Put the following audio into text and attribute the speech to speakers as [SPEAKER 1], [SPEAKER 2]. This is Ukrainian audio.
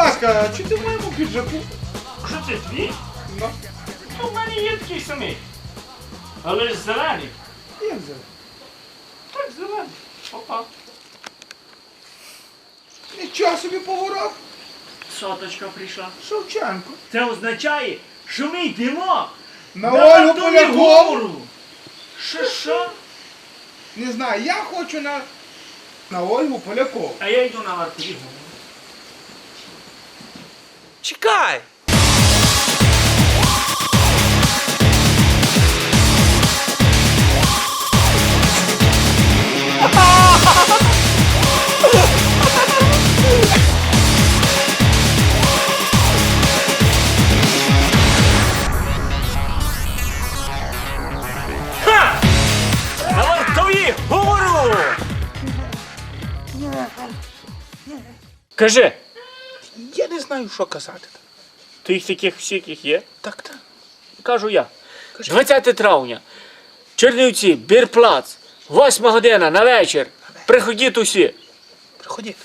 [SPEAKER 1] ласка, чи ти в моєму піджаку?
[SPEAKER 2] Що це твій?
[SPEAKER 1] Ну,
[SPEAKER 2] Ну, в мене є такий самий. Але ж зелений.
[SPEAKER 1] як це?
[SPEAKER 2] Так, зелений. Опа.
[SPEAKER 1] Нічого собі поворот.
[SPEAKER 2] Соточка прийшла.
[SPEAKER 1] Шевченко.
[SPEAKER 2] Це означає, що ми йдемо
[SPEAKER 1] На Ольгу Полякову.
[SPEAKER 2] Що що?
[SPEAKER 1] Не знаю, я хочу на, на Ольгу Полякову.
[SPEAKER 2] А я йду на вартові гору.
[SPEAKER 3] Чекай!
[SPEAKER 2] Кажи,
[SPEAKER 3] Я не знаю, що казати.
[SPEAKER 2] ти їх таких всіх є?
[SPEAKER 3] Так, так.
[SPEAKER 2] Кажу я. 20 травня. Чернівці, Бірплац, 8 година на вечір. Приходіть усі.
[SPEAKER 3] Приходіть.